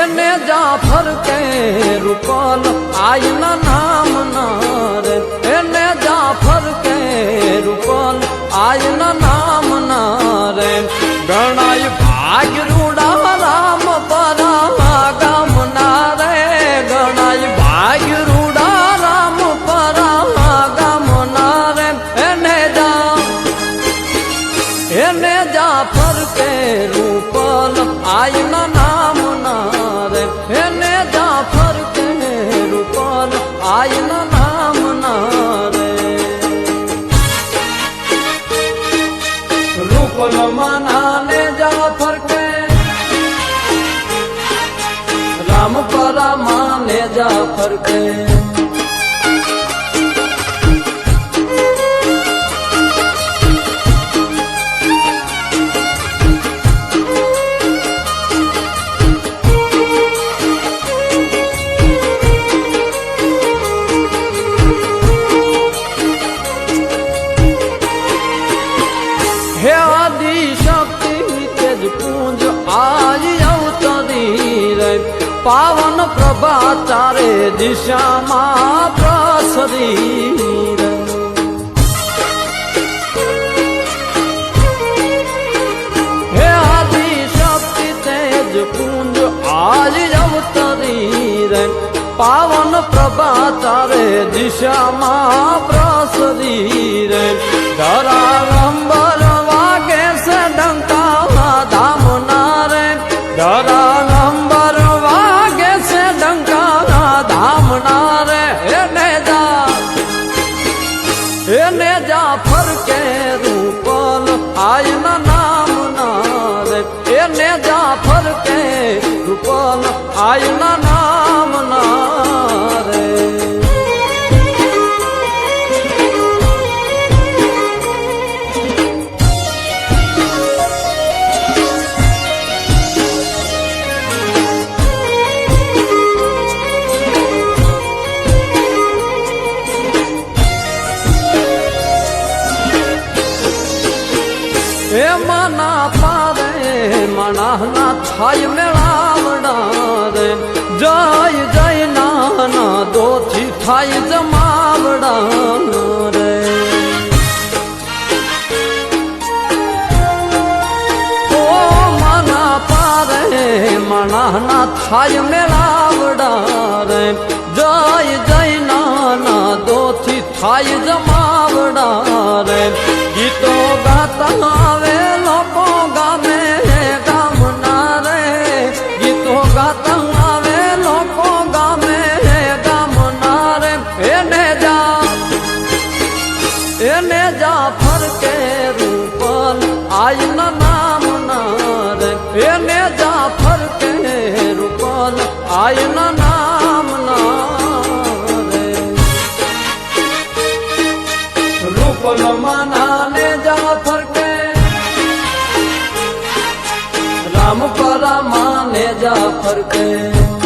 એને જાફર કે રૂપલ આયના નામ ના રે. એને જાફર કે રૂપલ આયના નામ ના રે. ગણાય ભાગ રૂડા રામ પરા ગામ નારે ગણાય ભાગ રૂડા રામ પરા ગામ નારે એને જા, એને જાફર કે રૂપલ આયના આયના નામ ના રે રૂપલ મનાને જાફર કે રામ પરા માને જાફર કે આજ અવતરી પાવન પ્રભા ચારે દિશામાં પ્રસરી હે આદિ શક્તિ તેજ પુંજ આજ અવતરી પાવન પ્રભા ચારે દિશામાં પ્રસરી રે રૂપલ આયના નામ ના રે. એમાં ના પારે મના થાય મેળાવડા રે. જય જય નાના દોથી થાય જમાવડા રે. ઓ મના પારે મના થાય મેળાવડા રે. જય જય નાના દોથી થાય જમાવડા રે. ગીતો ગાતા આવે, લોકો ગામે ગામના રે એને જા, એને જાફર કે રૂપલ આયના નામ ના રે લે જા ફરકે